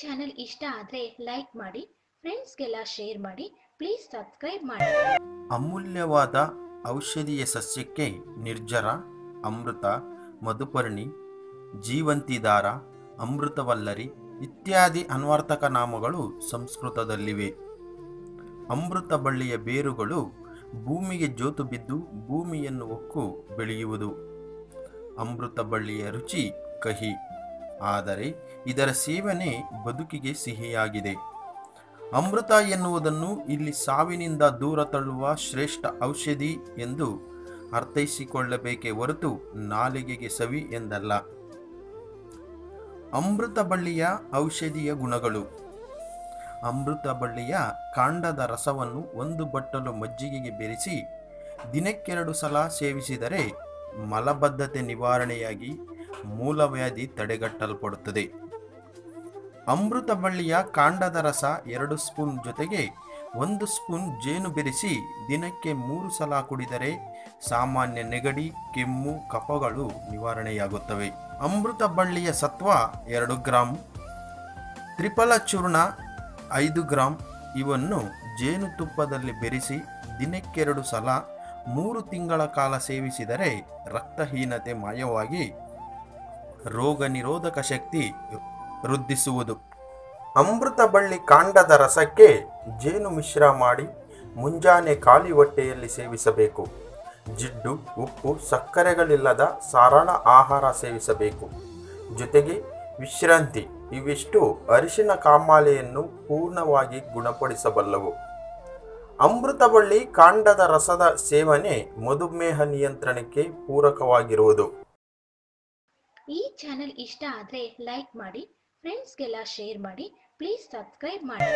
Channel ಇಷ್ಟ ಆದರೆ like ಮಾಡಿ, ಫ್ರೆಂಡ್ಸ್ಗೆಲ್ಲ ಶೇರ್ ಮಾಡಿ, ಪ್ಲೀಸ್ ಸಬ್ಸ್ಕ್ರೈಬ್ ಮಾಡಿ. ಅಮೂಲ್ಯವಾದ ಔಷಧೀಯ ಸಸ್ಯಕ್ಕೆ ನಿರ್ಜರ, ಅಮೃತ, ಮಧುಪರ್ಣಿ, ಜೀವಂತಿದಾರ, ಅಮೃತವಲ್ಲರಿ ಇತ್ಯಾದಿ ಅನ್ವರ್ಥಕ ನಾಮಗಳು ಸಂಸ್ಕೃತದಲ್ಲಿವೆ. ಅಮೃತ ಬಳ್ಳಿಯ ಬೇರುಗಳು ಭೂಮಿಗೆ ಜೋತು ಬಿದ್ದು ಭೂಮಿಯನ್ನು ಒಕ್ಕು ಬೆಳೆಯುವುದು. ಅಮೃತ ಬಳ್ಳಿಯ ರುಚಿ ಕಹಿ. ಆದರೆ ಇದರ ಸೇವನೆ ಬದುಕಿಗೆ ಸಿಹಿಯಾಗಿದೆ. ಅಮೃತ ಎನ್ನುವುದನ್ನು ಇಲ್ಲಿ ಸಾವಿನಿಂದ ದೂರ ತಳ್ಳುವ ಶ್ರೇಷ್ಠ ಔಷಧಿ ಎಂದು ಅರ್ಥೈಸಿಕೊಳ್ಳಬೇಕೇ ಹೊರತು ನಾಲಿಗೆಗೆ ಸವಿ ಎಂದಲ್ಲ. ಅಮೃತ ಬಳ್ಳಿಯ ಔಷಧೀಯ ಗುಣಗಳು. ಅಮೃತ ಬಳ್ಳಿಯ ಕಾಂಡದ ರಸವನ್ನು ಒಂದು ಬಟ್ಟಲು ಮಜ್ಜಿಗೆಗೆ ಬೆರೆಸಿ ದಿನಕ್ಕೆರಡು ಸಲ ಸೇವಿಸಿದರೆ ಮಲಬದ್ಧತೆ ನಿವಾರಣೆಯಾಗಿ ಮೂಲವ್ಯಾಧಿ ತಡೆಗಟ್ಟಲ್ಪಡುತ್ತದೆ. ಅಮೃತ ಬಳ್ಳಿಯ ಕಾಂಡದ ರಸ ಎರಡು ಸ್ಪೂನ್ ಜೊತೆಗೆ ಒಂದು ಸ್ಪೂನ್ ಜೇನು ಬೆರೆಸಿ ದಿನಕ್ಕೆ ಮೂರು ಸಲ ಕುಡಿದರೆ ಸಾಮಾನ್ಯ ನೆಗಡಿ, ಕೆಮ್ಮು, ಕಫಗಳು ನಿವಾರಣೆಯಾಗುತ್ತವೆ. ಅಮೃತ ಬಳ್ಳಿಯ ಸತ್ವ ಎರಡು ಗ್ರಾಂ. ತ್ರಿಫಲ ಚೂರ್ಣ ಐದು ಗ್ರಾಂ. ಇವನ್ನು ಜೇನುತುಪ್ಪದಲ್ಲಿ ಬೆರೆಸಿ ದಿನಕ್ಕೆರಡು ಸಲ ಮೂರು ತಿಂಗಳ ಕಾಲ ಸೇವಿಸಿದರೆ ರಕ್ತಹೀನತೆ ಮಾಯವಾಗಿ ರೋಗ ನಿರೋಧಕ ಶಕ್ತಿ ವೃದ್ಧಿಸುವುದು. ಅಮೃತ ಬಳ್ಳಿ ಕಾಂಡದ ರಸಕ್ಕೆ ಜೇನು ಮಿಶ್ರ ಮಾಡಿ ಮುಂಜಾನೆ ಖಾಲಿ ಹೊಟ್ಟೆಯಲ್ಲಿ ಸೇವಿಸಬೇಕು. ಜಿಡ್ಡು, ಉಪ್ಪು, ಸಕ್ಕರೆಗಳಿಲ್ಲದ ಸರಳ ಆಹಾರ ಸೇವಿಸಬೇಕು. ಜೊತೆಗೆ ವಿಶ್ರಾಂತಿ, ಇವಿಷ್ಟು ಅರಿಶಿನ ಕಾಮಾಲೆಯನ್ನು ಪೂರ್ಣವಾಗಿ ಗುಣಪಡಿಸಬಲ್ಲವು. ಅಮೃತಬಳ್ಳಿ ಕಾಂಡದ ರಸದ ಸೇವನೆ ಮಧುಮೇಹ ನಿಯಂತ್ರಣಕ್ಕೆ ಪೂರಕವಾಗಿರುವುದು. ಈ ಚಾನೆಲ್ ಇಷ್ಟ ಆದರೆ ಲೈಕ್ ಮಾಡಿ ಫ್ರೆಂಡ್ಸ್ಗೆಲ್ಲ ಶೇರ್ ಮಾಡಿ ಪ್ಲೀಸ್ ಸಬ್ಸ್ಕ್ರೈಬ್ ಮಾಡಿ.